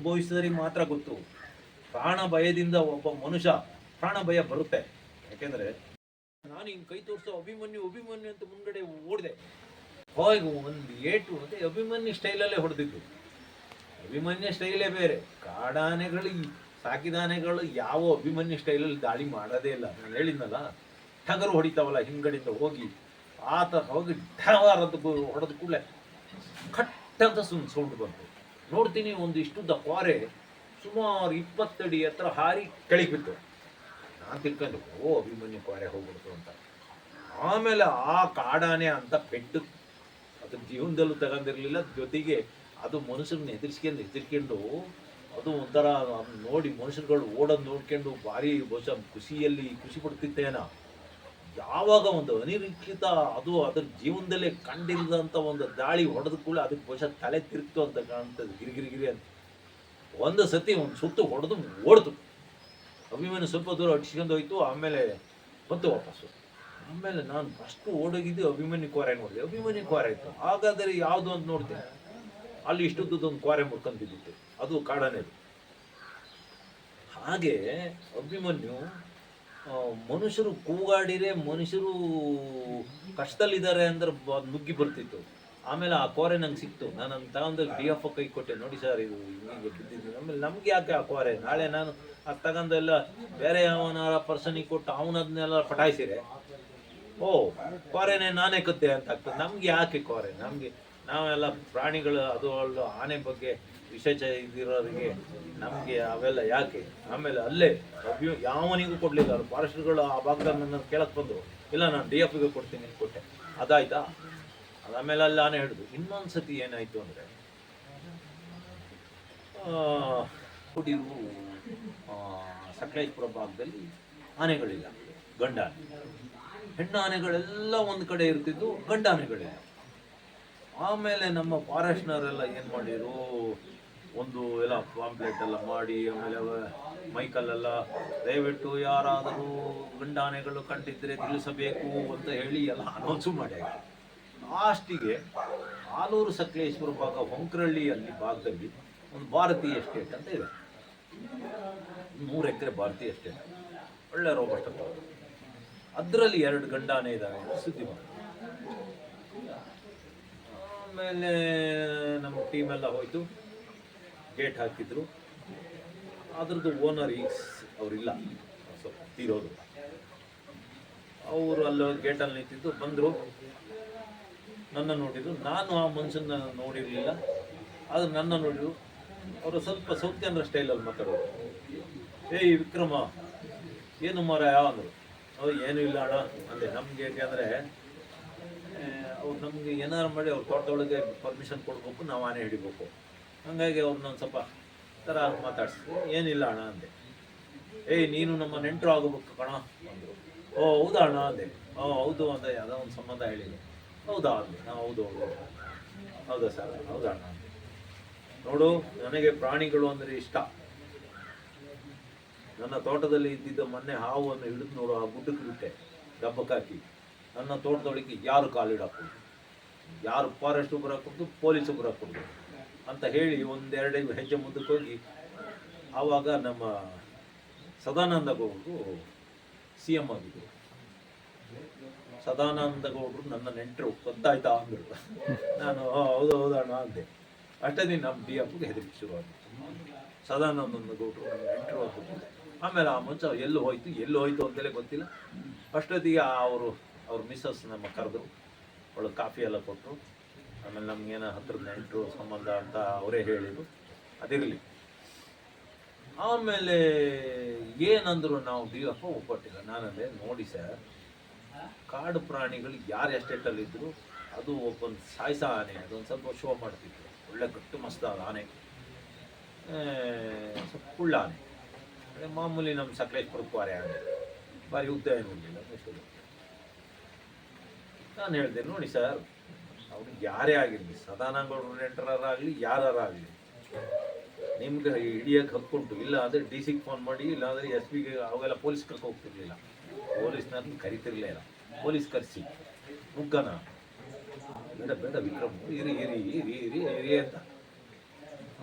ಅನುಭವಿಸಿದವರಿಗೆ ಮಾತ್ರ ಗೊತ್ತು. ಪ್ರಾಣ ಭಯದಿಂದ ಒಬ್ಬ ಮನುಷ್ಯ ಪ್ರಾಣ ಭಯ ಬರುತ್ತೆ. ಯಾಕೆಂದ್ರೆ ನಾನು ಹಿಂಗೆ ಕೈ ತೋರಿಸೋ ಅಭಿಮನ್ಯು ಅಭಿಮನ್ಯು ಅಂತ ಮುಂದ್ಗಡೆ ಓಡಿದೆ. ಹೋಗಿ ಒಂದು ಏಟು ಅಂತ ಅಭಿಮನ್ಯು ಸ್ಟೈಲಲ್ಲೇ ಹೊಡೆದಿದ್ದು. ಅಭಿಮನ್ಯ ಸ್ಟೈಲೇ ಬೇರೆ. ಕಾಡಾನೆಗಳು ಸಾಕಿದಾನೆಗಳು ಯಾವ ಅಭಿಮನ್ಯು ಸ್ಟೈಲಲ್ಲಿ ದಾಳಿ ಮಾಡೋದೇ ಇಲ್ಲ. ನಾನು ಹೇಳಿದ್ನಲ್ಲ, ಟಗರು ಹೊಡಿತಾವಲ್ಲ ಹಿಂಗಡಿಂದ ಹೋಗಿ, ಆತ ಹೋಗಿ ಢವಾರದ್ದು ಹೊಡೆದ ಕೂಡಲೇ ಕಟ್ ಅಂತ ಸುಮ್ ಸೌಂಡ್ ಬಂತು. ನೋಡ್ತೀನಿ ಒಂದಿಷ್ಟು ಇಷ್ಟುದ್ದ ಸುಮಾರು ಇಪ್ಪತ್ತಡಿ ಹತ್ರ ಹಾರಿ ಕೆಳಗೆ ನಾನು ತಿಳ್ಕೊಂಡು, ಓ, ಅಭಿಮನ್ಯು ಪಾರೆ ಹೋಗ್ಬಿಡ್ತು ಅಂತ. ಆಮೇಲೆ ಆ ಕಾಡಾನೆ ಅಂತ ಪೆಟ್ಟು ಅದು ಜೀವನದಲ್ಲೂ ತಗೊಂಡಿರಲಿಲ್ಲ. ಜೊತೆಗೆ ಅದು ಮನುಷ್ಯರನ್ನ ಎದುರಿಸ್ಕೊಂಡು ಎದುರ್ಕೊಂಡು ಅದು ಒಂಥರ ನೋಡಿ ಮನುಷ್ಯರುಗಳು ಓಡೋದು ನೋಡ್ಕೊಂಡು ಭಾರಿ ಬಹುಶಃ ಖುಷಿಯಲ್ಲಿ ಖುಷಿ ಪಡ್ತಿತ್ತೇನ. ಯಾವಾಗ ಒಂದು ಅನಿರೀಕ್ಷಿತ ಅದು ಅದ್ರ ಜೀವನದಲ್ಲೇ ಕಂಡಿಲ್ಲದಂತ ಒಂದು ದಾಳಿ ಹೊಡೆದ ಕೂಡ ಅದಕ್ಕೆ ಬಹುಶಃ ತಲೆ ತಿರುಗ್ತು ಅಂತ ಕಾಣ್ತದೆ ಗಿರಿಗಿರಿಗಿರಿ ಅಂತ. ಒಂದು ಸತಿ ಒಂದು ಸುತ್ತು ಹೊಡೆದು ಓಡ್ತು. ಅಭಿಮಾನಿ ಸ್ವಲ್ಪ ದೂರ ಅಟ್ಸ್ಕೊಂಡು ಹೋಯ್ತು, ಆಮೇಲೆ ಬಂತು ವಾಪಸ್ಸು. ಆಮೇಲೆ ನಾನು ಫಸ್ಟ್ ಓಡೋಗಿದ್ದು ಅಭಿಮಾನಿ ಕ್ವಾರೆ ನೋಡಿದೆ ಅಭಿಮಾನಿ ಕ್ವಾರೆ ಇತ್ತು ಹಾಗಾದರೆ ಯಾವುದು ಅಂತ ನೋಡ್ತೇನೆ ಅಲ್ಲಿ ಇಷ್ಟೊದ್ದೊಂದು ಕ್ವಾರೆ ಮುರ್ಕೊಂಡು ಬಿದ್ದಿತ್ತು ಅದು ಕಾಡನೇ ಹಾಗೆ ಅಭಿಮನ್ಯು ಮನುಷ್ಯರು ಕೂಗಾಡಿರೆ, ಮನುಷ್ಯರು ಕಷ್ಟದಲ್ಲಿದ್ದಾರೆ ಅಂದ್ರೆ ನುಗ್ಗಿ ಬರ್ತಿತ್ತು. ಆಮೇಲೆ ಆ ಕೋರೆ ನಂಗೆ ಸಿಕ್ತು. ನಾನು ನನ್ನ ತಗೊಂಡು ಡಿ ಎಫ್ ಕೈ ಕೊಟ್ಟೆ. ನೋಡಿ ಸರ್ ಇದು ಹಿಂಗೆ ಆಮೇಲೆ ನಮ್ಗೆ ಯಾಕೆ ಆ ಕೋರೆ ನಾಳೆ ನಾನು ಅದು ತಗೊಂಡೆಲ್ಲ ಬೇರೆ ಯಾವನಾರ ಪರ್ಸನಿಗೆ ಕೊಟ್ಟು ಅವನದನ್ನೆಲ್ಲ ಪಟಾಯಿಸಿರೆ ಓ ಕೋರೆನೇ ನಾನೇ ಕತ್ತೆ ಅಂತ ಆಗ್ತದೆ. ನಮ್ಗೆ ಯಾಕೆ ಕೋರೆ ನಮಗೆ ನಾವೆಲ್ಲ ಪ್ರಾಣಿಗಳು, ಅದು ಆನೆ ಬಗ್ಗೆ ವಿಶೇಷ ಇದಿರೋರಿಗೆ ನಮಗೆ ಅವೆಲ್ಲ ಯಾಕೆ? ಆಮೇಲೆ ಅಲ್ಲೇ ಅಭ್ಯು ಯಾವನಿಗೂ ಕೊಡಲಿಲ್ಲ. ಫಾರೆಸ್ಟ್ಗಳು ಆ ಭಾಗದಾಗ ನನ್ನ ಕೇಳಕ್ಕೆ ಬಂದರು. ಇಲ್ಲ, ನಾನು ಡಿ ಎಫ್ಗೆ ಕೊಡ್ತೀನಿ ಅಂತ ಕೊಟ್ಟೆ ಅದಾಯ್ತಾ? ಅದಾದಮೇಲೆ ಅಲ್ಲಿ ಆನೆ ಹಿಡಿದು ಇನ್ನೊಂದು ಸತಿ ಏನಾಯ್ತು ಅಂದರೆ ಕುಡಿರು ಸಕಲೇಶ್ಪುರ ಭಾಗದಲ್ಲಿ ಆನೆಗಳಿಲ್ಲ ಗಂಡ ಹೆಣ್ಣು ಆನೆಗಳೆಲ್ಲ ಒಂದು ಕಡೆ ಇರ್ತಿದ್ದು ಗಂಡ ಆನೆಗಳಿಲ್ಲ ಆಮೇಲೆ ನಮ್ಮ ಫಾರೆಸ್ಟ್ನವರೆಲ್ಲ ಏನು ಮಾಡಿರು ಒಂದು ಎಲ್ಲ ಪಾಂಪ್ಲೆಟ್ ಎಲ್ಲ ಮಾಡಿ, ಆಮೇಲೆ ಮೈಕಲ್ಲೆಲ್ಲ ದಯವಿಟ್ಟು ಯಾರಾದರೂ ಗಂಡಾನೆಗಳು ಕಂಡಿದ್ದರೆ ತಿಳಿಸಬೇಕು ಅಂತ ಹೇಳಿ ಎಲ್ಲ ಅನೌನ್ಸು ಮಾಡಿ ಲಾಸ್ಟಿಗೆ ಆಲೂರು ಸಕಲೇಶ್ವರ ಭಾಗ ಹೊಂಕ್ರಳ್ಳಿಯಲ್ಲಿ ಭಾಗದಲ್ಲಿ ಒಂದು ಭಾರತೀಯ ಎಸ್ಟೇಟ್ ಅಂತ ಇದೆ. ಮೂರು ಎಕರೆ ಭಾರತೀಯ ಎಸ್ಟೇಟ್ ಒಳ್ಳೆ ರೋಬಸ್ಟ್ ಅದರಲ್ಲಿ ಎರಡು ಗಂಡಾನೆ ಇದ್ದಾವೆ ಸುದ್ದಿ ಬಂತು. ಆಮೇಲೆ ನಮ್ಮ ಟೀಮೆಲ್ಲ ಹೋಯ್ತು. ಗೇಟ್ ಹಾಕಿದ್ರು. ಅದ್ರದ್ದು ಓನರ್ ಈಗ ಅವರಿಲ್ಲ. ಸ್ವಲ್ಪ ತೀರೋದು. ಅವರು ಅಲ್ಲಿ ಗೇಟಲ್ಲಿ ನಿಂತಿದ್ದು, ಬಂದರು. ನನ್ನ ನೋಡಿದ್ರು. ನಾನು ಆ ಮನುಷ್ಯನ ನೋಡಿರಲಿಲ್ಲ. ಆದರೆ ನನ್ನ ನೋಡಿದ್ರು, ಅವರು ಸ್ವಲ್ಪ ಸೌತ್ ಕನ್ನಡ ಸ್ಟೈಲಲ್ಲಿ ಮಾತಾಡೋರು. ಏಯ್, ವಿಕ್ರಮ, ಏನು ಮರ ಅಂದರು. ಅವ್ರು ಏನೂ ಇಲ್ಲ ಅಣ್ಣ. ಅಂದರೆ ನಮ್ಗೆ ಯಾಕೆಂದರೆ ಅವ್ರು ನಮಗೆ ಏನಾರು ಮಾಡಿ ಅವ್ರ ತೋಟದೊಳಗೆ ಪರ್ಮಿಷನ್ ಕೊಡ್ಬೇಕು, ನಾವು ಆನೆ ಹಿಡಿಬೇಕು. ಹಂಗಾಗಿ ಅವ್ರನ್ನೊಂದು ಸ್ವಲ್ಪ ಥರ ಮಾತಾಡಿಸಿದ್ರು. ಏನಿಲ್ಲ ಅಣ್ಣ ಅಂದೆ. ಏಯ್, ನೀನು ನಮ್ಮ ನೆಂಟರು ಆಗಬೇಕು ಕಣ ಅಂದರು. ಓ, ಹೌದಾ ಅಣ್ಣ ಅಂದೆ. ಓ, ಹೌದು ಅಂತ ಯಾವುದೋ ಒಂದು ಸಂಬಂಧ ಹೇಳಿದೆ. ಹೌದಾ ಅಂದೆ. ಹಾಂ, ಹೌದು ಹೌದು. ಹೌದಾ ಸರ್? ಹೌದಾ ಅಣ್ಣ ನೋಡು, ನನಗೆ ಪ್ರಾಣಿಗಳು ಅಂದರೆ ಇಷ್ಟ. ನನ್ನ ತೋಟದಲ್ಲಿ ಇದ್ದಿದ್ದ ಮೊನ್ನೆ ಹಾವನ್ನು ಹಿಡಿದು ನೋಡು, ಆ ಗುಡ್ಡಕ್ಕೆ ಬಿಟ್ಟೆ. ದಬ್ಬಕ್ಕಾಕಿ. ನನ್ನ ತೋಟದೊಳಗೆ ಯಾರು ಕಾಲಿಡಾಕೊಂಡು ಯಾರು ಫಾರೆಸ್ಟ್ ಬರೋಕೊಡ್ದು ಪೊಲೀಸ್ ಬರೋಕೊಡ್ದು ಅಂತ ಹೇಳಿ ಒಂದೆರಡು ಹೆಜ್ಜೆ ಮುಂದಕ್ಕೆ ಹೋಗಿ ಆವಾಗ ನಮ್ಮ ಸದಾನಂದ ಗೌಡರು ಸಿ ಎಂ ಆಗಿದ್ರು. ಸದಾನಂದ ಗೌಡರು ನನ್ನ ನೆಂಟರು ಗೊತ್ತಾಯ್ತಾ ಅಂದರು. ನಾನು "ಆ, ಹೌದು ಹೌದಣ್ಣ ಅಂದೆ. ಅಷ್ಟೇ ದಿನ ನಮ್ಮ ಡಿ ಎಫ್ಗೆ ಹೆದರಿಕೆ ಶುರುವಾಗಿತ್ತು ಸದಾನಂದ ಗೌಡರು ನನ್ನ ನೆಂಟರು ಅಂತ ಆಮೇಲೆ ಆ ಮುಂಚೆ ಎಲ್ಲೂ ಹೋಯ್ತು ಎಲ್ಲೂ ಹೋಯ್ತು ಅಂತಲೇ ಗೊತ್ತಿಲ್ಲ. ಅಷ್ಟೊತ್ತಿಗೆ ಅವರು ಅವ್ರ ಮಿಸ್ಸಸ್ ನಮ್ಮ ಕರೆದ್ರು. ಅವಳು ಕಾಫಿ ಎಲ್ಲ ಕೊಟ್ಟರು. ಆಮೇಲೆ ನಮಗೇನು ಹತ್ರದ ನೆಂಟರು ಸಂಬಂಧ ಅಂತ ಅವರೇ ಹೇಳಿದರು. ಅದಿರಲಿ. ಆಮೇಲೆ ಏನಂದ್ರು ನಾವು ಎಫ್ ಒಪ್ಪಟ್ಟಿಲ್ಲ ನಾನಲ್ಲೇ ನೋಡಿ ಸರ್, ಕಾಡು ಪ್ರಾಣಿಗಳು ಯಾರು ಎಸ್ಟೇಟಲ್ಲಿ ಇದ್ರು ಅದು ಒಬ್ಬೊಂದು ಸಾಯ್ಸ ಆನೆ, ಅದೊಂದು ಸ್ವಲ್ಪ ಶೋ ಮಾಡ್ತಿದ್ರು. ಒಳ್ಳೆ ಗಟ್ಟು ಮಸ್ತಾದ ಆನೆ. ಸ್ವಲ್ಪ ಕುಳ್ಳ ಆನೆ. ಮಾಮೂಲಿ ನಮ್ಮ ಸಕಲೇಶ್ಪುರ ಕ್ವಾರೆ ಆನೆ. ಭಾರಿ ಉದ್ದ ಏನು ನಾನು ಹೇಳಿದೆ, ನೋಡಿ ಸರ್ ಅವ್ರಿಗೆ ಯಾರೇ ಆಗಿರಲಿ ಸದಾನಂದಗೌಡರು ನೆಂಟರಾಗಲಿ ಯಾರಾಗಲಿ ನಿಮ್ಗೆ ಹಿಡಿಯಕ್ಕೆ ಹಕ್ಕುಂಟು ಇಲ್ಲ ಅಂದರೆ ಡಿ ಸಿಗೆ ಫೋನ್ ಮಾಡಿ, ಇಲ್ಲ ಅಂದರೆ ಎಸ್ ಪಿಗೆ ಅವಾಗೆಲ್ಲ ಪೊಲೀಸ್ ಕರ್ಕೊ ಹೋಗ್ತಿರ್ಲಿಲ್ಲ. ಪೊಲೀಸ್ನವ್ರನ್ನ ಕರಿತಿರ್ಲಿಲ್ಲ ಪೊಲೀಸ್ ಕರೆಸಿ. ಮುಗ್ಗನ ಬೇಡ ಬೇಡ, ವಿಕ್ರಮ್, ಇರಿ ಇರಿ ಇರಿ ಇರಿ ಇರಿ ಅಂತ.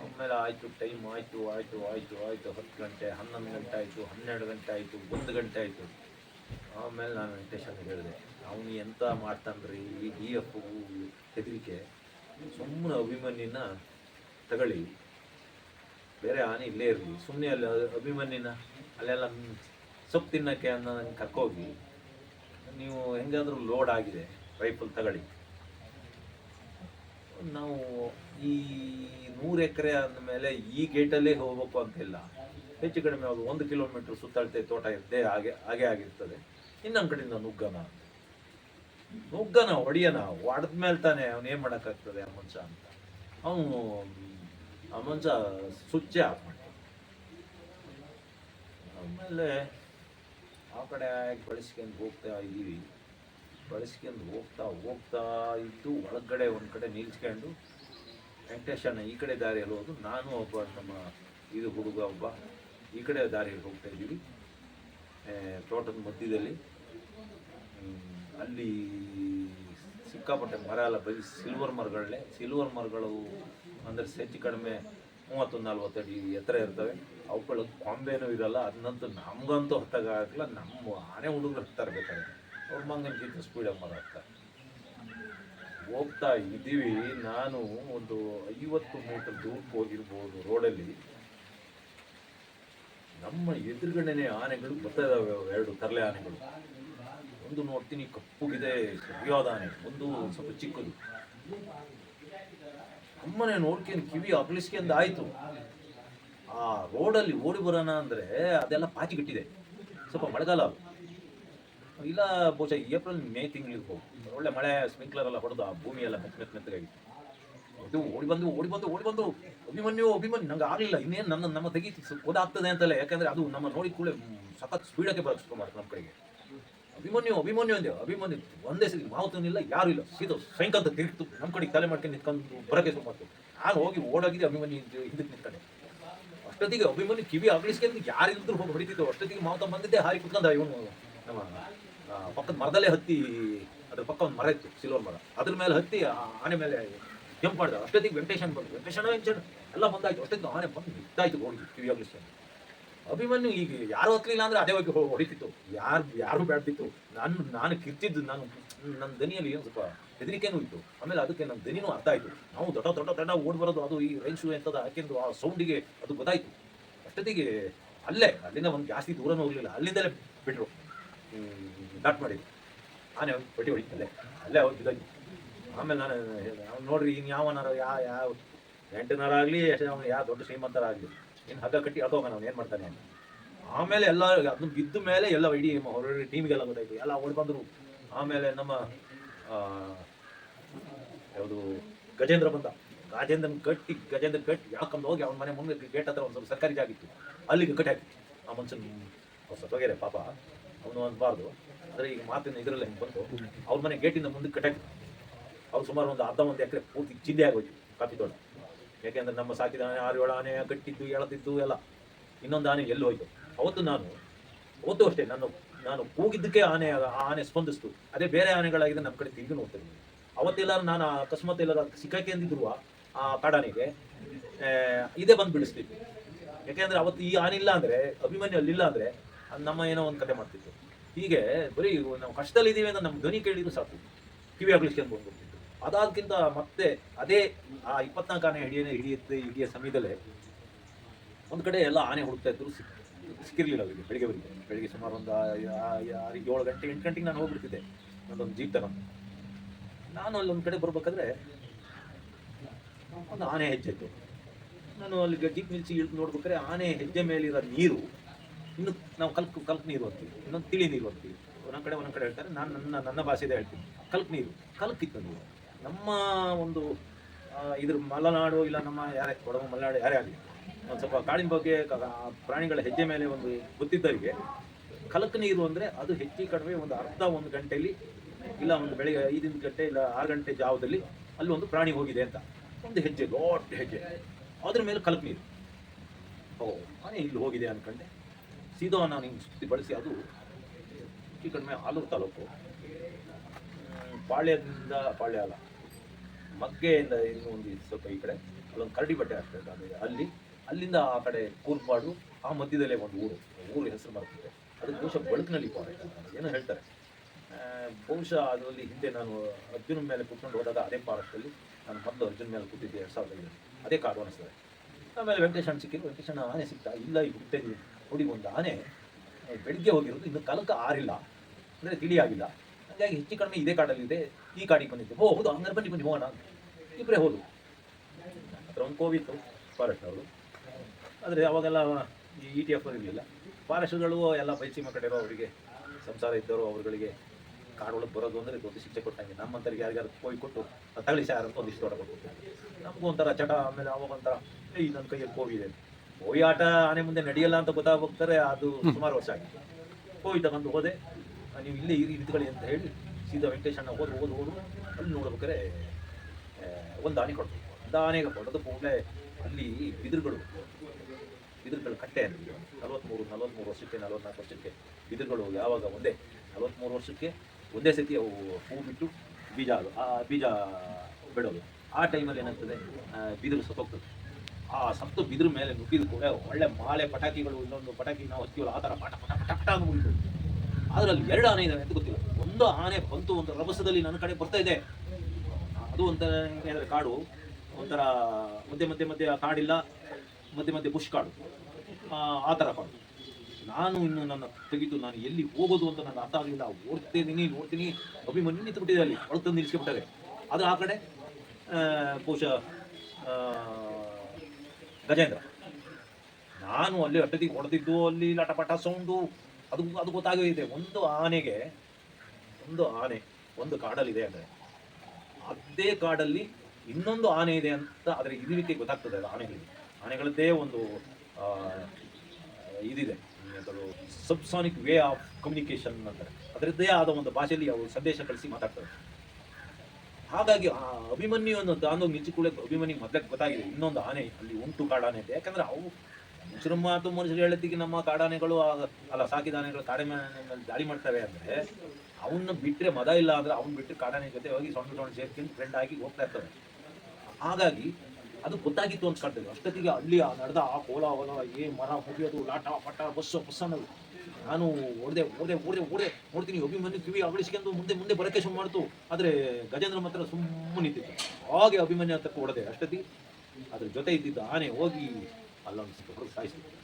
ಆಮೇಲೆ ಆಯಿತು ಟೈಮ್ ಆಯಿತು ಆಯಿತು ಆಯಿತು ಆಯಿತು. ಹತ್ತು ಗಂಟೆ, ಹನ್ನೊಂದು ಗಂಟೆ ಆಯಿತು, ಹನ್ನೆರಡು ಗಂಟೆ ಆಯಿತು, ಒಂದು ಗಂಟೆ ಆಯಿತು. ಆಮೇಲೆ ನಾನು ವೆಂಕಟೇಶನ್ ಹೇಳಿದೆ. ಅವನು ಎಂತ ಮಾಡ್ತಾನ್ರಿ? ಈ ಎಫ್ ಹೆದರಿಕೆ, ಸುಮ್ಮನೆ ಅಭಿಮನ್ಯನ ತಗೊಳ್ಳಿ. ಬೇರೆ ಆನೆ ಇಲ್ಲೇ ಇರಲಿ. ಸುಮ್ಮನೆ ಅಲ್ಲಿ ಅಭಿಮನ್ಯನ, ಅಲ್ಲೆಲ್ಲ ಸೊಪ್ಪು ತಿನ್ನಕ್ಕೆ ಅನ್ನೋ ಕರ್ಕೋಗಿ, ನೀವು ಹೆಂಗಾದರೂ ಲೋಡ್ ಆಗಿದೆ ರೈಫಲ್ ತಗೊಳ್ಳಿ. ನಾವು ಈ ನೂರು ಎಕರೆ ಅಂದಮೇಲೆ ಈ ಗೇಟಲ್ಲೇ ಹೋಗ್ಬೇಕು ಅಂತಿಲ್ಲ. ಹೆಚ್ಚು ಕಡಿಮೆ ಒಂದು ಕಿಲೋಮೀಟ್ರ್ ಸುತ್ತಾಡ್ತೇವೆ ತೋಟ ಇದ್ದೇ ಹಾಗೆ ಹಾಗೆ ಆಗಿರ್ತದೆ. ಇನ್ನೊಂದು ಕಡೆಯಿಂದ ನುಗ್ಗನ ನುಗ್ಗನ ಹೊಡಿಯನ ಹೊಡೆದ್ಮೇಲೆ ತಾನೆ ಅವನು ಏನು ಮಾಡೋಕ್ಕಾಗ್ತದೆ ಆ ಮನುಷ್ಯ ಅಂತ. ಅವನು ಆ ಮನುಷ್ಯ ಸುಚ್ಚೆ ಆಫ್ ಆಮೇಲೆ ಆ ಕಡೆ ಬಳಸ್ಕೊಂಡು ಹೋಗ್ತಾ ಇದ್ದೀವಿ ಬಳಸ್ಕೊಂಡು ಹೋಗ್ತಾ ಹೋಗ್ತಾ ಇದ್ದು ಒಳಗಡೆ ಒಂದು ಕಡೆ ನಿಲ್ಸ್ಕೊಂಡು ವೆಂಕಟೇಶಣ್ಣ ಈ ಕಡೆ ದಾರಿಯಲ್ಲಿ ಹೋದು, ನಾನು ಒಬ್ಬ ನಮ್ಮ ಇದು ಹುಡುಗ ಒಬ್ಬ ಈ ಕಡೆ ದಾರಿಯಲ್ಲಿ ಹೋಗ್ತಾ ಇದ್ದೀವಿ. ತೋಟದ ಮಧ್ಯದಲ್ಲಿ. ಅಲ್ಲಿ ಸಿಕ್ಕಾಪಟ್ಟೆ ಮರ ಎಲ್ಲ ಬರೀ ಸಿಲ್ವರ್ ಮರಗಳನ್ನೇ ಸಿಲ್ವರ್ ಮರಗಳು ಅಂದರೆ ಹೆಚ್ಚು ಕಡಿಮೆ ಮೂವತ್ತು ನಲ್ವತ್ತು ಅಡಿ ಎತ್ತರ ಇರ್ತವೆ. ಅವುಗಳ ಕೊಂಬೆನೂ ಇರಲ್ಲ ಅದನ್ನಂತೂ ನಮಗಂತೂ ಹತ್ತಾಗಲ್ಲ ನಮ್ಮ ಆನೆ ಹುಡುಗರು ಹತ್ತಾರೆ ಬೇಕಾದ್ರೆ ಅವ್ರ ಮಂಗನಕ್ಕಿಂತ ಸ್ಪೀಡಾಗಿ ಮರ ಹತ್ತಾರೆ. ಹೋಗ್ತಾ ಇದ್ದೀವಿ. ನಾನು ಒಂದು ಐವತ್ತು ಮೀಟರ್ ದೂರಕ್ಕೆ ಹೋಗಿರ್ಬೋದು ರೋಡಲ್ಲಿ ನಮ್ಮ ಎದುರುಗಡೆನೆ ಆನೆಗಳು ಬರ್ತಾ ಇದಾವೆ ಎರಡು ತರಲೆ ಆನೆಗಳು. ಒಂದು ನೋಡ್ತೀನಿ, ಕಪ್ಪುಗಿದೆ ಇದೆ ಆನೆ ಒಂದು ಸ್ವಲ್ಪ ಚಿಕ್ಕದು. ಅಮ್ಮನೆ ನೋಡ್ಕೊಂಡು ಕಿವಿ ಅಗಲಿಸ್ಕೊಂಡು ಆಯಿತು. ಆ ರೋಡಲ್ಲಿ ಓಡಿ ಬರೋಣ ಅಂದರೆ ಅದೆಲ್ಲ ಪಾಚಿಗಟ್ಟಿದೆ ಸ್ವಲ್ಪ ಮಳೆಗಾಲ. ಇಲ್ಲ, ಬಹುಶಃ ಏಪ್ರಿಲ್, ಮೇ ತಿಂಗಳಿಗೆ ಹೋಗಿ. ಒಳ್ಳೆ ಮಳೆ ಸ್ಪ್ರಿಂಕ್ಲರ್ ಎಲ್ಲ ಹೊಡೆದು ಆ ಭೂಮಿ ಎಲ್ಲ ಮೆತ್ತ ಮೆತ್ತಗಾಗಿತ್ತು ಅದು ಓಡಿ ಬಂದು ಓಡಿ ಬಂದು ಓಡಿ ಬಂದು. ಅಭಿಮನ್ಯು ಅಭಿಮನ್ಯು, ನಂಗೆ ಆಗಲಿಲ್ಲ. ಇನ್ನೇನು ನನ್ನ, ನಮ್ಮ ತೆಗಿ ಓದಾಗ್ತದೆ ಅಂತಲೇ. ಯಾಕಂದ್ರೆ ಅದು ನಮ್ಮ ನೋಡಿ ಕೂಡಲೇ ಸಖತ್ ಸ್ಪೀಡಕ್ಕೆ ಬರೋದು ಶುರು ನಮ್ಮ ಕಡೆಗೆ. ಅಭಿಮನ್ಯು ಅಭಿಮನ್ಯು ಅಂದೆ, ಅಭಿಮನ್ಯು ಒಂದೇ ಸರಿ ಮಾವುತನಿಲ್ಲ ಯಾರು ಇಲ್ಲ. ಇದು ಸೈಕಲ್ ತಿರುಗ್ತು ನಮ್ಮ ಕಡೆಗೆ ತಲೆ ಮಾಡ್ಕೊಂಡು ನಿಂತ್ಕೊಂಡು ಬರೋಕೆ ಮಾಡ್ತು. ನಾನು ಹೋಗಿ ಓಡೋಗಿದ್ದೆ ಅಭಿಮನ್ಯು ಹಿಂದೆ- ಹಿಂದಕ್ಕೆ ನಿಂತ್ಕೊಂಡೆ ಅಷ್ಟೊತ್ತಿಗೆ ಅಭಿಮನ್ಯು ಕಿವಿ ಅಗಲಿಸ್ಕೊಂಡು ಯಾರಿದ್ರು ಹೋಗಿ ಹೊಡಿತಿತ್ತು. ಅಷ್ಟೊತ್ತಿಗೆ ಮಾವುತ ಬಂದಿದ್ದೆ ಹಾರಿ ಕುತ್ಕೊಂಡ ಇವನು, ನಮ್ಮ ಪಕ್ಕದ ಮರದಲ್ಲೇ ಹತ್ತಿ, ಅದ್ರ ಪಕ್ಕ ಒಂದು ಮರ ಇತ್ತು ಸಿಲ್ವರ್ ಮರ. ಅದ್ರ ಮೇಲೆ ಹತ್ತಿ ಆನೆ ಮೇಲೆ ಜಂಪ್ ಮಾಡಿದ. ಅಷ್ಟೊತ್ತಿಗೆ ವೆಂಕಟೇಶನ್ ಬಂದು, ವೆಂಕಟೇಶನ ವೆಂಕಟೇಶನ್ ಎಲ್ಲ ಬಂದಾಯ್ತು. ಅಷ್ಟೊತ್ತಿಗೆ ಆನೆ ಬಂದು ನಿಂತಾಯ್ತು ಹೋಗಿ ಕಿವಿ ಅಗಲಿಸ್ಕೊಂಡು ಅಭಿಮನ್ಯು ಈಗ ಯಾರು ಹತ್ತಲಿಲ್ಲ ಅಂದ್ರೆ ಅದೇ ಹೋಗಿ ಹೊಡಿತಿತ್ತು. ಯಾರು ಯಾರು ಬ್ಯಾಡ್ತಿತ್ತು? ನಾನು ನಾನು ಕಿರ್ತಿದ್ದು ನಾನು ನನ್ನ ದನಿಯಲ್ಲಿ ಏನು ಸ್ವಲ್ಪ ಹೆದರಿಕೆನೂ ಇತ್ತು. ಆಮೇಲೆ ಅದಕ್ಕೆ ನನ್ನ ದನಿನೂ ಅರ್ಥ ಆಯ್ತು. ನಾವು ದೊಡ್ಡ ದೊಡ್ಡ ದೊಡ್ಡ ಓಡ್ ಬರೋದು ಅದು ಈ ರೈನ್ ಶೂ ಎಂತದ ಹಾಕಿದ್ದು ಆ ಸೌಂಡಿಗೆ ಅದು ಗೊತ್ತಾಯ್ತು. ಅಷ್ಟೊತ್ತಿಗೆ ಅಲ್ಲೇ, ಅಲ್ಲಿಂದ ಒಂದು ಜಾಸ್ತಿ ದೂರನೂ ಹೋಗಲಿಲ್ಲ. ಅಲ್ಲಿಂದಲೇ ಬಿಟ್ಟರು ಡಾಟ್ ಮಾಡಿ. ಆನೆ ಪಟ್ಟಿ ಹೊಡಿತು ಅಲ್ಲೇ. ಅವ್ರು ಬಿದ್ದಾಗಿ. ಆಮೇಲೆ ನಾನು ನೋಡ್ರಿ ಇನ್ನು ಯಾವನಾರ ಯಾವ ಯಾವ ಅವನು ಯಾವ ದೊಡ್ಡ ಶ್ರೀಮಂತರ ಇನ್ನು ಹಗ್ಗ ಕಟ್ಟಿ ಹೇಳ್ಕೋಗ ನಾವು ಏನು ಮಾಡ್ತಾನೆ ಅಂತ. ಆಮೇಲೆ ಎಲ್ಲ ಅದನ್ನ ಬಿದ್ದ ಮೇಲೆ ಎಲ್ಲ ಇಡೀ ಹೊರಗಡೆ ಟೀಮ್ಗೆಲ್ಲ ಗೊತ್ತಾಯ್ತು. ಎಲ್ಲ ಓಡಿ ಬಂದರು. ಆಮೇಲೆ ನಮ್ಮ ಯಾವುದು, ಗಜೇಂದ್ರ ಬಂದ. ಗಜೇಂದ್ರನ್ ಕಟ್ಟಿ, ಗಜೇಂದ್ರ ಕಟ್ಟಿ ಯಾಕಂದು ಹೋಗಿ ಅವನ ಮನೆ ಮುಂದೆ ಗೇಟ್ ಹತ್ರ ಒಂದು ಸ್ವಲ್ಪ ಸರ್ಕಾರಿ ಜಾಗಿತ್ತು ಅಲ್ಲಿಗೆ ಕಟ್ಟಿ ಹಾಕಿತ್ತು. ಆ ಮನುಷ್ಯನ ಸತ್ತೋಗ್ಯಾರೆ ಪಾಪ. ಅವನು ಅನ್ಬಾರ್ದು. ಆದರೆ ಈಗ ಮಾತಿನ ಇದರಲ್ಲಿ ಹೆಂಗೆ ಬಂತು ಅವ್ರ ಮನೆ ಗೇಟಿಂದ ಮುಂದೆ ಕಟ್ಟಾಕಿತ್ತು ಅವ್ರು ಸುಮಾರು ಒಂದು ಅರ್ಧ ಒಂದು ಎಕರೆ ಪೂರ್ತಿ ಚಿಂದೆ ಆಗೋಯ್ತು, ಕಾಫಿ ತೋಟ. ಯಾಕೆಂದ್ರೆ ನಮ್ಮ ಸಾಕಿದ ಆನೆ ಆರು ಏಳು ಆನೆ ಕಟ್ಟಿದ್ದು, ಎಳದಿದ್ದು ಎಲ್ಲ. ಇನ್ನೊಂದು ಆನೆ ಎಲ್ಲಿ ಹೋಯ್ತು? ಅವತ್ತು ನಾನು, ಅವತ್ತು ಅಷ್ಟೇ ನಾನು ನಾನು ಕೂಗಿದ್ದಕ್ಕೆ ಆನೆ ಆ ಆನೆ ಸ್ಪಂದಿಸ್ತು. ಅದೇ ಬೇರೆ ಆನೆಗಳಾಗಿದೆ ನಮ್ಮ ಕಡೆ ತಿಂದು ನೋಡ್ತೇನೆ. ಅವತ್ತೆಲ್ಲ ನಾನು ಅಕಸ್ಮಾತ್ ಎಲ್ಲ ಸಿಕ್ಕಕ್ಕೆ ಅಂದಿದ್ರು ಆ ಕಾಡಾನೆಗೆ ಇದೇ ಬಂದು ಬಿಡಿಸ್ತಿತ್ತು ಯಾಕೆಂದ್ರೆ ಅವತ್ತು ಈ ಆನೆ ಇಲ್ಲ ಅಂದ್ರೆ ಅಭಿಮನ್ಯು ಅಲ್ಲಿಲ್ಲ ಅಂದ್ರೆ, ನಮ್ಮ ಏನೋ ಒಂದು ಕತೆ ಮಾಡ್ತಿತ್ತು ಹೀಗೆ ಬರೀ ನಾವು ಕಷ್ಟದಲ್ಲಿ ಇದೀವಿ ಅಂತ ನಮ್ಮ ಧ್ವನಿ ಕೇಳಿದ್ರು ಸಾಕು. ಕಿವಿ ಅಗಲಿಸ್ಕೊಂಡು ಬಂದ್ಬಿಡ್ತಿತ್ತು ಅದಾದ್ಕಿಂತ ಮತ್ತೆ ಅದೇ ಆ ಇಪ್ಪತ್ನಾಲ್ಕು ಆನೆ ಹಿಡಿಯ ಹಿಡಿಯುತ್ತೆ ಹಿಡಿಯ ಸಮಯದಲ್ಲೇ ಒಂದು ಕಡೆ ಎಲ್ಲ ಆನೆ ಹುಡುಕ್ತಾ ಇದ್ರು, ಸಿಕ್, ಸಿಕ್ಕಿರ್ಲಿಲ್ಲ ಅವರಿಗೆ ಬೆಳಿಗ್ಗೆ ಬರಿಗೆ ಬೆಳಿಗ್ಗೆ ಸುಮಾರು ಒಂದು ಏಳು ಗಂಟೆ, ಎಂಟು ಗಂಟೆಗೆ ನಾನು ಹೋಗ್ಬಿಡ್ತಿದ್ದೆ ನಂದೊಂದು ಜೀಪ್ ತಗೊಂಡು. ನಾನು ಅಲ್ಲಿ ಒಂದು ಕಡೆ ಬರ್ಬೇಕಾದ್ರೆ ಒಂದು ಆನೆ ಹೆಜ್ಜೆ ಇತ್ತು ನಾನು ಅಲ್ಲಿ ಜೀಪ್ ನಿಲ್ಸಿ ಇಳಿದು ನೋಡ್ಬೇಕಾದ್ರೆ ಆನೆ ಹೆಜ್ಜೆ ಮೇಲಿರೋ ನೀರು, ಇನ್ನು ನಾವು ಕಲ್ಕ್ ಕಲ್ಕ್ ನೀರು ಅಂತೀವಿ, ಇನ್ನೊಂದು ತಿಳಿ ನೀರು ಅಂತೀವಿ. ಒಂದೊಂದು ಕಡೆ ಒಂದೊಂದು ಕಡೆ ಹೇಳ್ತಾರೆ, ನಾನು ನನ್ನ ನನ್ನ ಭಾಷೆದೇ ಹೇಳ್ತೀನಿ. ಕಲ್ಕ್ ನೀರು, ಕಲ್ಕ್ ಇತ್ತು ನೀರು ನಮ್ಮ ಒಂದು ಇದ್ರ ಮಲೆನಾಡು ಇಲ್ಲ ನಮ್ಮ ಯಾರೇ, ಕೊಡಗು, ಮಲೆನಾಡು ಯಾರೇ ಆಗಲಿ, ಒಂದು ಸ್ವಲ್ಪ ಕಾಡಿನ ಬಗ್ಗೆ ಪ್ರಾಣಿಗಳ ಹೆಜ್ಜೆ ಮೇಲೆ ಒಂದು ಗೊತ್ತಿದ್ದವರಿಗೆ, ಕಲಕ ನೀರು ಅಂದರೆ ಅದು ಹೆಚ್ಚು ಕಡಿಮೆ ಒಂದು ಅರ್ಧ ಒಂದು ಗಂಟೆಯಲ್ಲಿ ಇಲ್ಲ ಒಂದು ಬೆಳಿಗ್ಗೆ ಐದಿನ ಗಂಟೆ ಇಲ್ಲ ಆರು ಗಂಟೆ ಜಾವದಲ್ಲಿ ಅಲ್ಲಿ ಒಂದು ಪ್ರಾಣಿ ಹೋಗಿದೆ ಅಂತ. ಒಂದು ಹೆಜ್ಜೆ, ದೊಡ್ಡ ಹೆಜ್ಜೆ. ಅದ್ರ ಮೇಲೆ ಕಲಕ ನೀರು. ಓ, ಮನೆ ಇಲ್ಲಿ ಹೋಗಿದೆ ಅಂದ್ಕೊಂಡೆ ಸೀದಾ ನಾನು ಹಿಂಗೆ ಸುತ್ತಿ ಬಳಸಿ ಅದು ಹೆಚ್ಚು ಕಡಿಮೆ ಆಲೂರು ತಾಲೂಕು. ಪಾಳ್ಯದಿಂದ ಪಾಳ್ಯ ಅಲ್ಲ. ಮಗ್ಗೆಯಿಂದ ಇನ್ನು ಒಂದು ಸ್ವಲ್ಪ ಈ ಕಡೆ ಅಲ್ಲೊಂದು ಕರಡಿ ಬಟ್ಟೆ ಆಗ್ತದೆ ಅಲ್ಲಿ, ಅಲ್ಲಿಂದ ಆ ಕಡೆ ಕೂರ್ಪಾಡು ಆ ಮಧ್ಯದಲ್ಲೇ ಒಂದು ಊರು. ಊರು ಹೆಸರು ಬರ್ತದೆ ಅದು ಬಹುಶಃ ಬೆಳಕಿನಲ್ಲಿ ಏನೋ ಹೇಳ್ತಾರೆ. ಬಹುಶಃ ಅದರಲ್ಲಿ ಹಿಂದೆ ನಾನು ಅರ್ಜುನ ಮೇಲೆ ಕೂತ್ಕೊಂಡು ಹೋದಾಗ ಅದೇ ಫಾರೆಸ್ಟಲ್ಲಿ ನಾನು ಮೊದಲು ಅರ್ಜುನ ಮೇಲೆ ಕೂತಿದ್ದೆ ಎರಡು ಸಾವಿರದ ಐದು ಅದೇ ಕಾಡು ಅನಿಸ್ತದೆ. ಆಮೇಲೆ ವೆಂಕಟೇಶ್ ಅಣ್ಣ ಸಿಕ್ಕಿದ್ರು. ವೆಂಕಟೇಶ್ ಅಣ್ಣ ಆನೆ ಸಿಗ್ತಾ ಇಲ್ಲ. ಈ ಹುಟ್ಟೆ ನೋಡಿ ಒಂದು ಆನೆ ಬೆಳಿಗ್ಗೆ ಹೋಗಿರೋದು. ಇನ್ನು ಕಲಕ ಆರಿಲ್ಲ. ಅಂದರೆ ತಿಳಿಯಾಗಿಲ್ಲ. ಹಾಗಾಗಿ ಹೆಚ್ಚು ಕಡಿಮೆ ಇದೇ ಕಾಡಲ್ಲಿ ಇದೆ ಈ ಕಾಡಿಗೆ ಬಂದಿದ್ದೆ ಓ ಹೌದು ಹಂಗಾರೆ ಬನ್ನಿ ಬನ್ನಿ ಹೋಗೋಣ ಇಬ್ಬರೇ ಹೋದು ಹತ್ರ ಒಂದು ಕೋವಿತ್ತು ಫಾರೆಸ್ಟ್ ಅವರು ಆದರೆ ಅವಾಗೆಲ್ಲ ಈ ಇ ಟಿ ಎಫ್ ಇರಲಿಲ್ಲ. ಫಾರೆಸ್ಟ್ಗಳು ಎಲ್ಲ ಬೈಸೀಮ ಕಡೆ ಇರೋ ಅವರಿಗೆ ಸಂಸಾರ ಇದ್ದವರು ಅವ್ರುಗಳಿಗೆ ಕಾಡೊಳಗೆ ಬರೋದು ಅಂದರೆ ದೊಡ್ಡ ಶಿಕ್ಷೆ ಕೊಟ್ಟಂಗೆ ನಮ್ಮಂತರಿಗೆ ಯಾರಿಗಾರು ಹೋಗಿ ಕೊಟ್ಟು ತಗೊಳ್ಳಿ ಸಾರ್ ಅಂತ ಒಂದಿಷ್ಟು ದೊಡ್ಡ ಕೊಟ್ಟು ನಮಗೂ ಒಂಥರ ಚಟ ಆಮೇಲೆ ಅವಾಗ ಒಂಥರ ಏಯ್ ನನ್ನ ಕೈಯಲ್ಲಿ ಕೋವಿ ಇದೆ ಕೋವಿ ಆಟ ಆನೆ ಮುಂದೆ ನಡೆಯಲ್ಲ ಅಂತ ಗೊತ್ತಾಗೋಗ್ತಾರೆ ಅದು ಸುಮಾರು ವರ್ಷ ಆಗಿತ್ತು ಕೋವಿ ತಗೊಂಡು ಹೋದೆ. ನೀವು ಇಲ್ಲೇ ಇರಿ ನಿಂತ್ಕೊಳ್ಳಿ ಅಂತ ಹೇಳಿ ಸೀದಾ ವೆಂಕಟೇಶಣ್ಣ ಓದು ಹೋದ್ರು ಹೋದ್ರು ಅಲ್ಲಿ ನೋಡ್ಬೇಕಾರೆ ಒಂದು ಆನೆ ಕೊಡ್ತು ಒಂದು ಕೊಡೋದು ಕೂಡಲೇ ಅಲ್ಲಿ ಬಿದಿರುಗಳು. ಬಿದಿರುಗಳು ಕಟ್ಟೆ ಅಲ್ಲಿ. ನಲವತ್ತ್ಮೂರು ನಲವತ್ತ್ಮೂರು ವರ್ಷಕ್ಕೆ, ನಲವತ್ನಾಲ್ಕು ವರ್ಷಕ್ಕೆ ಬಿದಿರುಗಳು ಯಾವಾಗ ಒಂದೇ? ನಲವತ್ತ್ಮೂರು ವರ್ಷಕ್ಕೆ ಒಂದೇ ಸತಿ ಅವು ಹೂ ಬಿಟ್ಟು ಬೀಜ ಅದು ಆ ಬೀಜ ಬಿಡೋದು ಆ ಟೈಮಲ್ಲಿ ಏನಾಗ್ತದೆ? ಬಿದಿರು ಸತ್ತೋಗ್ತದೆ. ಆ ಸತ್ತು ಬಿದಿರು ಮೇಲೆ ನುಗ್ಗಿದ ಕೂಡ ಒಳ್ಳೆ ಮಾಳೆ ಪಟಾಕಿಗಳು, ಇನ್ನೊಂದು ಪಟಾಕಿ ನಾವು ಹಚ್ತೀವಲ್ಲ ಆ ಥರ ಪಟ ಪಟ ಪಟ ಪಟ ಅಂತ ಆದ್ರೆ ಅಲ್ಲಿ ಎರಡು ಆನೆ ಇದಾವೆ ಅಂತ ಗೊತ್ತಿಲ್ಲ. ಒಂದು ಆನೆ ಬಂತು ಒಂದು ರಭಸದಲ್ಲಿ ನನ್ನ ಕಡೆ ಬರ್ತಾ ಇದೆ. ಅದು ಒಂಥರ ಏನಾದ್ರೆ ಕಾಡು. ಒಂಥರ ಮಧ್ಯೆ ಮಧ್ಯೆ ಮಧ್ಯೆ ಕಾಡಿಲ್ಲ ಮಧ್ಯೆ ಮಧ್ಯೆ ಬುಷ್ ಕಾಡು. ಆ, ಥರ ಕಾಡು. ನಾನು ಇನ್ನು ನನ್ನ ತೆಗೆದು ನಾನು ಎಲ್ಲಿ ಹೋಗೋದು ಅಂತ ನನಗೆ ಅರ್ಥ ಆಗಲಿಲ್ಲ. ಓಡ್ತಿದ್ದೀನಿ ನೋಡ್ತೀನಿ. ಅಭಿಮನ್ಯು ನಿಂತು ಬಿಟ್ಟಿದೆ ಅಲ್ಲಿ. ಒಳಗೆ ತಂದು ನಿಲ್ಲಿಸ್ಬಿಟ್ಟಾರೆ ಅದು ಆ ಕಡೆ ಬಹುಶಃ ಗಜೇಂದ್ರ. ನಾನು ಅಲ್ಲಿ ಅಟ್ಟದಿಗೆ ಹೊಡೆದಿದ್ದು ಅಲ್ಲಿ ಲಟಪಟ ಸೌಂಡು. ಅದು ಅದು ಗೊತ್ತಾಗಿದೆ ಒಂದು ಆನೆಗೆ, ಒಂದು ಆನೆ, ಒಂದು ಕಾಡಲ್ಲಿದೆ ಅಂದರೆ, ಅದೇ ಕಾಡಲ್ಲಿ ಇನ್ನೊಂದು ಆನೆ ಇದೆ ಅಂತ ಅದರ ಇರುವಿಕೆ ಗೊತ್ತಾಗ್ತದೆ ಅದು ಆನೆಗಳಿಗೆ. ಆನೆಗಳದ್ದೇ ಒಂದು ಇದಿದೆ ಅದರ ಸಬ್ಸಾನಿಕ್ ವೇ ಆಫ್ ಕಮ್ಯುನಿಕೇಶನ್ ಅಂತಾರೆ. ಅದರದ್ದೇ ಆದ ಒಂದು ಭಾಷೆಯಲ್ಲಿ ಅವರು ಸಂದೇಶ ಕಳಿಸಿ ಮಾತಾಡ್ತಾರೆ. ಹಾಗಾಗಿ ಆ ಅಭಿಮನ್ಯು ಅನ್ನೋ ತಾನು ನಿಂಚಿಕೊಳ್ಳೆ ಅಭಿಮನ್ಯು ಮೊದಲೇ ಗೊತ್ತಾಗಿದೆ, ಇನ್ನೊಂದು ಆನೆ, ಅಲ್ಲಿ ಉಂಟು ಕಾಡಾನೆ ಇದೆ ಯಾಕಂದ್ರೆ ಅವು ಮನುಷ್ಯರ ಮಾತು ಮನುಷ್ಯರು ಹೇಳತ್ತಿಗೆ ನಮ್ಮ ಕಾಡಾನೆಗಳು ಅಲ್ಲ ಸಾಕಿದ ಆನೆಗಳು ಕಾಡೆ ದಾಳಿ ಮಾಡ್ತವೆ ಅಂದ್ರೆ ಅವನ್ನ ಬಿಟ್ಟರೆ ಮದ ಇಲ್ಲ ಅಂದ್ರೆ ಅವ್ನ ಬಿಟ್ಟರೆ ಕಾಡಾನೆ ಜೊತೆ ಹೋಗಿ ಸಣ್ಣ ಸಣ್ಣ ಸೇರ್ಕೊಂಡು ಫ್ರೆಂಡ್ ಆಗಿ ಹೋಗ್ತಾ ಇರ್ತವೆ. ಹಾಗಾಗಿ ಅದು ಗೊತ್ತಾಗಿತ್ತು ಅಂತ ಕಾಣ್ತದೆ. ಅಷ್ಟೊತ್ತಿಗೆ ಅಲ್ಲಿ ಆ, ನಡೆದ, ಆ ಕೋಲಾಹಲ ಏ, ಮರ ಮುಗಿಯೋದು ಲಾಟ ಪಟ ಬಸ್ಸು, ಬಸ್ ಅನ್ನೋದು. ನಾನು ಓಡದೆ ಓಡದೆ ಓಡದೆ ಓಡದೆ, ನೋಡ್ತೀನಿ ಅಭಿಮನ್ಯು ಕಿವಿ ಅವಳಿಸ್ಕೊಂಡು ಮುಂದೆ ಮುಂದೆ ಬರಕ್ಕೆ ಶುರು ಮಾಡ್ತು. ಆದರೆ ಗಜೇಂದ್ರ ಮಾತ್ರ ಸುಮ್ಮನೆ ನಿಂತಿತ್ತು ಹಾಗೆ ಅಭಿಮನ್ಯು ಅಂತ ಓಡದೆ ಅಷ್ಟೊತ್ತಿಗೆ ಅದ್ರ ಜೊತೆ ಇದ್ದಿದ್ದ ಆನೆ ಹೋಗಿ ಅಲ್ಲೊಂದು ಸಾಯಿಸಿದ್ರು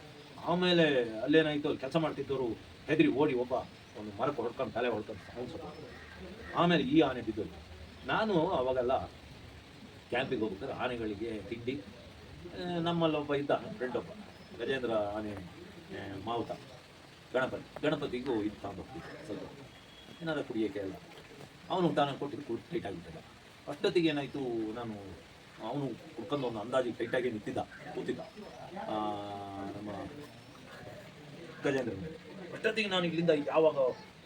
ಆಮೇಲೆ ಅಲ್ಲೇನಾಯ್ತು, ಅಲ್ಲಿ ಕೆಲಸ ಮಾಡ್ತಿದ್ದವರು ಹೆದರಿ ಓಡಿ ಒಬ್ಬ ಒಂದು ಮರಕ್ಕೆ ಹೊಡ್ಕೊಂಡು ತಲೆ ಹೊಡ್ಕೊಂಡು ಆಮೇಲೆ ಈ ಆನೆ ಬಿದ್ದು ನಾನು ಅವಾಗೆಲ್ಲ ಕ್ಯಾಂಪಿಗೆ ಹೋಗ್ಬೇಕಾದ್ರೆ ಆನೆಗಳಿಗೆ ತಿಂಡಿ ನಮ್ಮಲ್ಲೊಬ್ಬ ಇದ್ದ ಫ್ರೆಂಡ್ ಒಬ್ಬ, ಗಜೇಂದ್ರ ಆನೆ ಮಾವುತ, ಗಣಪತಿ. ಗಣಪತಿಗೂ ಇದು ತಗೊಂಡು ಹೋಗ್ತಿದ್ದೆ ಸ್ವಲ್ಪ ಏನಾದ್ರು ಕುಡಿಯೋಕೆ ಎಲ್ಲ. ಅವನು ಊಟನ ಕೊಟ್ಟಿದ್ದು ಟೈಟ್ ಆಗಿಬಿಟ್ಟಲ್ಲ ಅಷ್ಟೊತ್ತಿಗೆ ಏನಾಯಿತು, ನಾನು ಅವನು ಕುಡ್ಕೊಂಡು ಒಂದು ಅಂದಾಜಿಗೆ ಟೈಟಾಗಿ ನಿಂತಿದ್ದ, ಕೂತಿದ್ದ. ನಮ್ಮ ಗಜೇಂದ್ರ. ಅಷ್ಟೊತ್ತಿಗೆ ನಾನು ಇಲ್ಲಿಂದ ಯಾವಾಗ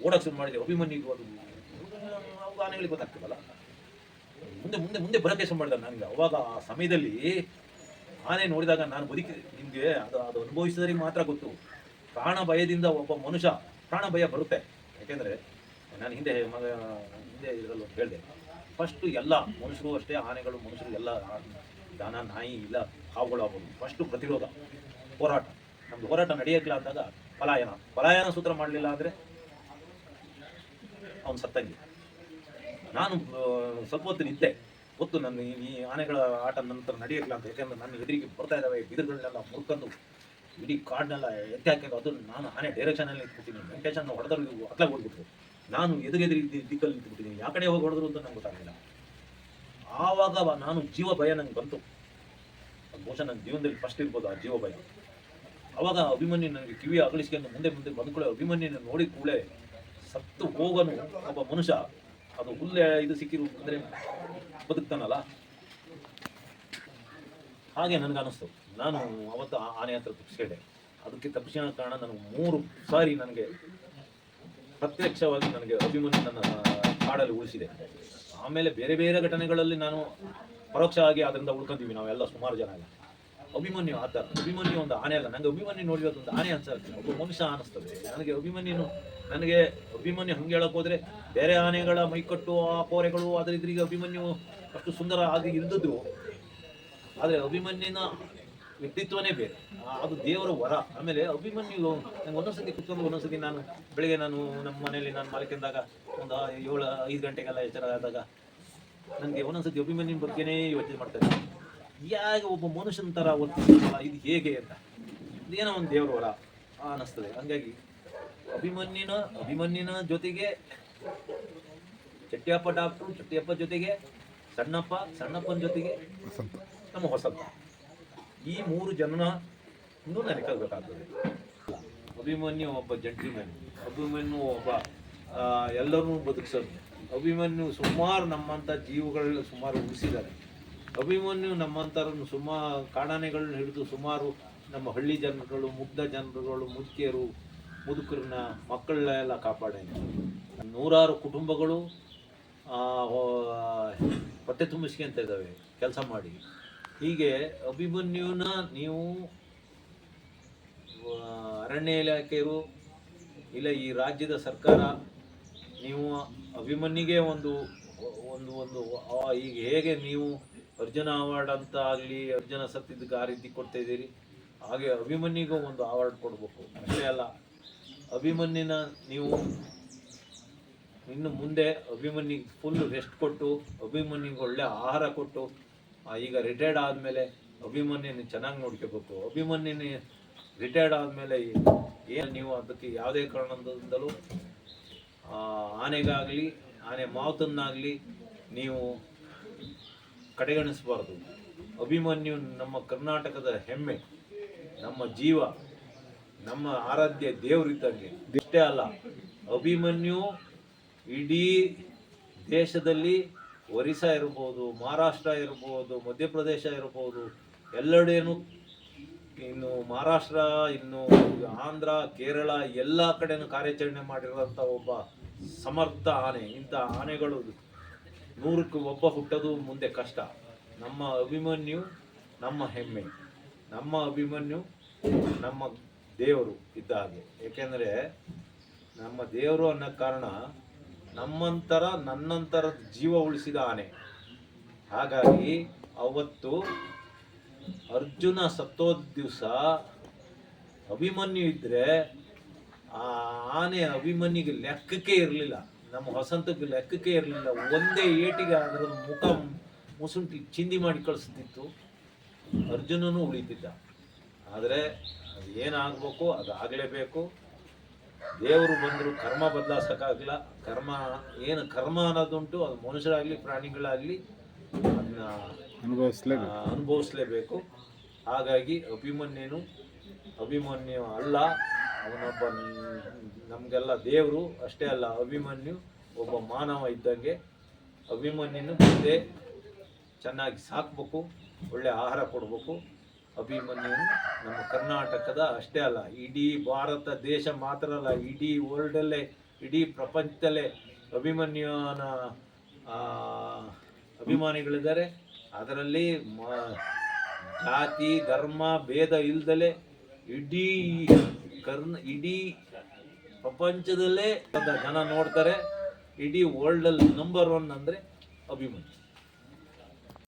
ಓಡಕ್ಕೆ ಶುರು ಮಾಡಿದೆ, ಅಭಿಮನ್ಯಿಗೂ ಅದು ಆನೆಗಳಿಗೆ ಗೊತ್ತಾಗ್ತದಲ್ಲ. ಮುಂದೆ ಮುಂದೆ ಮುಂದೆ ಬರೋಕೆ ಶುರು ಮಾಡಿದ ನನಗೆ. ಅವಾಗ ಆ ಸಮಯದಲ್ಲಿ ಆನೆ ನೋಡಿದಾಗ ನಾನು ಬದುಕಿ, ನಿಮಗೆ ಅದು ಅದು ಅನುಭವಿಸಿದವರಿಗೆ ಮಾತ್ರ ಗೊತ್ತು. ಪ್ರಾಣ ಭಯದಿಂದ ಒಬ್ಬ ಮನುಷ್ಯ ಪ್ರಾಣ ಭಯ ಬರುತ್ತೆ. ಯಾಕೆಂದರೆ, ನಾನು ಹಿಂದೆ ಮಗ ಹಿಂದೆ ಇದರಲ್ಲಿ ಒಂದು ಹೇಳಿದೆ. ಫಸ್ಟು ಎಲ್ಲ ಮನುಷ್ಯರು ಅಷ್ಟೇ ಆನೆಗಳು ಮನುಷ್ಯರು ಎಲ್ಲ ದಾನ, ನಾಯಿ, ಇಲ್ಲ ಹಾವುಗಳು ಆಗ್ಬೋದು ಫಸ್ಟು ಪ್ರತಿರೋಧ, ಹೋರಾಟ. ನಮ್ದು ಹೋರಾಟ ನಡೆಯಕ್ಕಿಲ್ಲ ಅಂದಾಗ ಪಲಾಯನ. ಪಲಾಯನ ಸೂತ್ರ ಮಾಡಲಿಲ್ಲ ಅಂದರೆ ಅವನು ಸತ್ತಂಗಿ. ನಾನು ಸ್ವಲ್ಪ ಹೊತ್ತು ನಿಂತೆ ಗೊತ್ತು ನನ್ನ ಈ- ಆನೆಗಳ ಆಟ ನಂತರ ನಡೆಯಕ್ಕಿಲ್ಲ ಅಂತ ಯಾಕೆಂದ್ರೆ ನನ್ನ ಎದುರಿಗೆ ಬರ್ತಾ ಇದ್ದಾವೆ. ಬಿದಿರುಗಳನ್ನೆಲ್ಲ ಮುರ್ಕೊಂಡು ಇಡೀ ಕಾಡನ್ನೆಲ್ಲ ಎತ್ತಿ ಹಾಕಿದ್ದು ಅದನ್ನು ನಾನು ಆನೆ ಡೈರೆಕ್ಷನಲ್ಲಿ ನಿಂತ್ಬಿಟ್ಟಿನಿ ವೆಂಕಟೇಶನ್ ಹೊಡೆದ್ರು ಅತ್ಲಾಗಿ ಹೊಡ್ಬಿಟ್ರು ನಾನು ಎದುರೆದುರಿ ದಿಕ್ಕಲ್ಲಿ ನಿಂತುಬಿಟ್ಟಿದ್ದೀನಿ. ಯಾವ ಕಡೆ ಹೋಗಿ ಹೊಡೆದ್ರು ಅಂತ ನಂಗೆ ಗೊತ್ತಾಗಲಿಲ್ಲ. ಆವಾಗ ನಾನು ಜೀವ ಭಯ ನಂಗೆ ಬಂತು. ಬಹುಶಃ ನನ್ನ ಜೀವನದಲ್ಲಿ ಫಸ್ಟ್ ಇರ್ಬೋದು ಆ ಜೀವ ಭಯ. ಅವಾಗ ಅಭಿಮನ್ಯು ನನಗೆ ಕಿವಿ ಅಗಲಿಸ್ಕೊಂಡು ಮುಂದೆ ಮುಂದೆ ಬಂದ್ಕೊಳ್ಳೆ ಅಭಿಮನ್ಯನ ನೋಡಿ ಕೂಡಲೇ ಸತ್ತು ಹೋಗನು ಒಬ್ಬ ಮನುಷ್ಯ. ಅದು ಹುಲ್ಲೆ ಇದು ಸಿಕ್ಕಿರು ಅಂದರೆ ಬದುಕ್ತಾನಲ್ಲ. ಹಾಗೆ ನನಗೆ ಅನಿಸ್ತು ನಾನು ಅವತ್ತು ಆನೆ ಹತ್ರ ತಪ್ಪಿಸ್ಕೊಂಡೆ ಅದಕ್ಕೆ ತಪ್ಪಿಸಿದ ಕಾರಣ ನನಗೆ ಮೂರು ಸಾರಿ ನನಗೆ ಪ್ರತ್ಯಕ್ಷವಾಗಿ ನನಗೆ ಅಭಿಮನ್ಯು ನನ್ನ ಕಾಡಲ್ಲಿ ಉಳಿಸಿದೆ. ಆಮೇಲೆ ಬೇರೆ ಬೇರೆ ಘಟನೆಗಳಲ್ಲಿ ನಾನು ಪರೋಕ್ಷವಾಗಿ ಅದರಿಂದ ಉಳ್ಕೊಂತೀವಿ ನಾವೆಲ್ಲ ಸುಮಾರು ಜನ ಅಭಿಮನ್ಯು ಆ ಥರ ಅಭಿಮನ್ಯು ಒಂದು ಆನೆ ಅಲ್ಲ. ನನಗೆ ಅಭಿಮನ್ಯು ನೋಡಿರೋದು ಒಂದು ಆನೆ ಅನ್ಸುತ್ತೆ. ಒಬ್ಬ ಮನುಷ್ಯ ಅನಿಸ್ತದೆ. ನನಗೆ ಅಭಿಮನ್ಯು ನನಗೆ ಅಭಿಮನ್ಯು ಹಂಗೆ ಹೇಳಕ್ ಹೋದ್ರೆ ಬೇರೆ ಆನೆಗಳ ಮೈಕಟ್ಟು, ಆ ಕೋರೆಗಳು ಅದರ ಇದ್ರಿಗೆ ಅಭಿಮನ್ಯು ಅಷ್ಟು ಸುಂದರ ಆಗಿ ಇಲ್ದದ್ದು ಆದರೆ ಅಭಿಮನ್ಯನ ವ್ಯಕ್ತಿತ್ವನೇ ಬೇರೆ. ಅದು ದೇವರ ವರ. ಆಮೇಲೆ ಅಭಿಮನ್ಯು ನಂಗೆ ಒಂದೊಂದ್ಸತಿ ಕುತ್ಕೊಂಡು ಒಂದೊಂದ್ಸತಿ ನಾನು ಬೆಳಿಗ್ಗೆ ನಾನು ನಮ್ಮ ಮನೆಯಲ್ಲಿ ನಾನು ಮಲಕಿಂದಾಗ ಒಂದು ಏಳು ಐದು ಗಂಟೆಗೆಲ್ಲ ಎಚ್ಚರ ಆದಾಗ ನನಗೆ ಒಂದೊಂದ್ಸತಿ ಅಭಿಮನ್ಯನ ಬಗ್ಗೆನೇ ಯೋಚನೆ ಮಾಡ್ತಾರೆ ಯಾಕೆ ಒಬ್ಬ ಮನುಷ್ಯನ ಥರ ವರ್ತಿಸ್ತಾರಲ್ಲ ಇದು ಹೇಗೆ ಅಂತ. ಇದೇನೋ ಒಂದು ದೇವರ ವರ ಅನ್ನಿಸ್ತದೆ. ಹಂಗಾಗಿ ಅಭಿಮನ್ಯನ ಅಭಿಮನ್ಯನ ಜೊತೆಗೆ ಚಟ್ಟಿಯಪ್ಪ ಡಾಕ್ಟ್ರು ಚಟ್ಟಿಯಪ್ಪ ಜೊತೆಗೆ ಸಣ್ಣಪ್ಪ ಸಣ್ಣಪ್ಪನ ಜೊತೆಗೆ ನಮ್ಮ ಹೊಸಪ್ಪ. ಈ ಮೂರು ಜನನ ಇನ್ನೂ ನೆನಕಬೇಕಾಗ್ತದೆ ಅಭಿಮನ್ಯು ಒಬ್ಬ ಜಂಟಿಮನ್ ಅಭಿಮನ್ಯು ಒಬ್ಬ ಎಲ್ಲರೂ ಬದುಕಿಸೋದು. ಅಭಿಮನ್ಯು ಸುಮಾರು ನಮ್ಮಂಥ ಜೀವಗಳ ಸುಮಾರು ಉಳಿಸಿದ್ದಾರೆ. ಅಭಿಮನ್ಯು ನಮ್ಮಂಥರನ್ನು ಸುಮಾರು ಕಾಡಾನೆಗಳನ್ನ ಹಿಡಿದು ಸುಮಾರು ನಮ್ಮ ಹಳ್ಳಿ ಜನರುಗಳು, ಮುಗ್ಧ ಜನರುಗಳು ಮುದುಕಿಯರು ಮುದುಕರನ್ನ ಮಕ್ಕಳನ್ನೆಲ್ಲ ಕಾಪಾಡಿದ್ದಾರೆ. ನೂರಾರು ಕುಟುಂಬಗಳು ಹೊಟ್ಟೆ ತುಂಬಿಸ್ಕೊಂತ ಇದ್ದಾವೆ, ಕೆಲಸ ಮಾಡಿ. ಹೀಗೆ ಅಭಿಮನ್ಯುನ ನೀವು ಅರಣ್ಯ ಇಲಾಖೆಯರು ಇಲ್ಲ ಈ ರಾಜ್ಯದ ಸರ್ಕಾರ, ನೀವು ಅಭಿಮನ್ಯಿಗೆ ಒಂದು ಒಂದು ಒಂದು ಈಗ ಹೇಗೆ ನೀವು ಅರ್ಜುನ ಅವಾರ್ಡ್ ಅಂತ ಆಗಲಿ, ಅರ್ಜುನ ಸತ್ತಿದ್ದಕ್ಕೆ ಆ ರೀತಿ ಕೊಡ್ತಾ ಇದ್ದೀರಿ, ಹಾಗೆ ಅಭಿಮನ್ಯಿಗೂ ಒಂದು ಅವಾರ್ಡ್ ಕೊಡಬೇಕು. ಅಷ್ಟೇ ಅಲ್ಲ, ಅಭಿಮನ್ಯನ ನೀವು ಇನ್ನು ಮುಂದೆ ಅಭಿಮನ್ಯಿಗೆ ಫುಲ್ ರೆಸ್ಟ್ ಕೊಟ್ಟು, ಅಭಿಮನ್ಯಿಗೆ ಒಳ್ಳೆ ಆಹಾರ ಕೊಟ್ಟು ಈಗ ರಿಟೈರ್ಡ್ ಆದಮೇಲೆ ಅಭಿಮನ್ಯನ ಚೆನ್ನಾಗಿ ನೋಡ್ಕೋಬೇಕು. ಅಭಿಮನ್ಯನ ರಿಟೈರ್ಡ್ ಆದಮೇಲೆ ಏನು ನೀವು ಅದಕ್ಕೆ ಯಾವುದೇ ಕಾರಣದಿಂದಲೂ ಆನೆಗಾಗಲಿ, ಆನೆ ಮಾವತನ್ನಾಗಲಿ ನೀವು ಕಡೆಗಣಿಸಬಾರ್ದು. ಅಭಿಮನ್ಯು ನಮ್ಮ ಕರ್ನಾಟಕದ ಹೆಮ್ಮೆ, ನಮ್ಮ ಜೀವ, ನಮ್ಮ ಆರಾಧ್ಯ ದೇವರಿದ್ದಂಗೆ. ಇಷ್ಟೇ ಅಲ್ಲ, ಅಭಿಮನ್ಯು ಇಡೀ ದೇಶದಲ್ಲಿ ಒರಿಸ್ಸಾ ಇರ್ಬೋದು, ಮಹಾರಾಷ್ಟ್ರ ಇರ್ಬೋದು, ಮಧ್ಯಪ್ರದೇಶ ಇರ್ಬೋದು ಎಲ್ಲೆಡೆಯೂ ಇನ್ನು ಮಹಾರಾಷ್ಟ್ರ, ಇನ್ನು ಆಂಧ್ರ, ಕೇರಳ ಎಲ್ಲ ಕಡೆನೂ ಕಾರ್ಯಾಚರಣೆ ಮಾಡಿರೋಂಥ ಒಬ್ಬ ಸಮರ್ಥ ಆನೆ. ಇಂಥ ಆನೆಗಳು ನೂರಕ್ಕೆ ಒಬ್ಬ ಹುಟ್ಟೋದು ಮುಂದೆ ಕಷ್ಟ. ನಮ್ಮ ಅಭಿಮನ್ಯು, ನಮ್ಮ ಹೆಮ್ಮೆ. ನಮ್ಮ ಅಭಿಮನ್ಯು, ನಮ್ಮ ದೇವರು ಇದ್ದ ಹಾಗೆ. ಏಕೆಂದರೆ ನಮ್ಮ ದೇವರು ಅನ್ನೋ ಕಾರಣ ನಮ್ಮಂತರ ನನ್ನಂತರ ಜೀವ ಉಳಿಸಿದ ಆನೆ ಹಾಗಾಗಿ ಅವತ್ತು ಅರ್ಜುನ ಸತ್ತೋದ ದಿವಸ ಅಭಿಮನ್ಯು ಇದ್ರೆ ಆ ಆನೆ ಅಭಿಮನ್ಯಿಗೆ ಲೆಕ್ಕಕ್ಕೆ ಇರಲಿಲ್ಲ. ನಮ್ಮ ಹೊಸಂತಕ್ಕೆ ಲೆಕ್ಕಕ್ಕೆ ಇರಲಿಲ್ಲ. ಒಂದೇ ಏಟಿಗೆ ಅದರ ಮುಖ ಮುಸುಂಟಿ ಚಿಂದಿ ಮಾಡಿ ಕಳಿಸ್ತಿತ್ತು. ಅರ್ಜುನನು ಉಳಿತಿದ್ದ ಆದರೆ ಏನಾಗಬೇಕು ಅದು ಆಗಲೇಬೇಕು ದೇವರು ಬಂದರೂ ಕರ್ಮ ಬದಲಾಯಿಸೋಕ್ಕಾಗಲ್ಲ ಕರ್ಮ ಏನು ಕರ್ಮ ಅನ್ನೋದುಂಟು ಅದು ಮನುಷ್ಯರಾಗಲಿ ಪ್ರಾಣಿಗಳಾಗಲಿ ಅದನ್ನ ಅನುಭವಿಸ್ಲೇ ಅನುಭವಿಸ್ಲೇಬೇಕು. ಹಾಗಾಗಿ ಅಭಿಮನ್ಯನು ಅಭಿಮನ್ಯು ಅಲ್ಲ ಅವನೊಬ್ಬ ನಮಗೆಲ್ಲ ದೇವರು ಅಷ್ಟೇ ಅಲ್ಲ ಅಭಿಮನ್ಯು ಒಬ್ಬ ಮಾನವ ಇದ್ದಂಗೆ ಅಭಿಮನ್ಯನು ಮುಂದೆ ಚೆನ್ನಾಗಿ ಸಾಕ್ಬೇಕು ಒಳ್ಳೆ ಆಹಾರ ಕೊಡಬೇಕು. ಅಭಿಮನ್ಯನು ನಮ್ಮ ಕರ್ನಾಟಕದ ಅಷ್ಟೇ ಅಲ್ಲ, ಇಡೀ ಭಾರತ ದೇಶ ಮಾತ್ರ ಅಲ್ಲ, ಇಡೀ ವರ್ಲ್ಡಲ್ಲೇ ಇಡೀ ಪ್ರಪಂಚದಲ್ಲೇ ಅಭಿಮನ್ಯುನ ಅಭಿಮಾನಿಗಳಿದ್ದಾರೆ. ಅದರಲ್ಲಿ ಜಾತಿ, ಧರ್ಮ, ಭೇದ ಇಲ್ದಲೆ ಇಡೀ ಕರ್ನ, ಇಡೀ ಪ್ರಪಂಚದಲ್ಲೇ ಜನ ನೋಡ್ತಾರೆ, ಇಡೀ ವರ್ಲ್ಡಲ್ಲಿ ನಂಬರ್ ಒನ್ ಅಂದರೆ ಅಭಿಮನ್ಯು.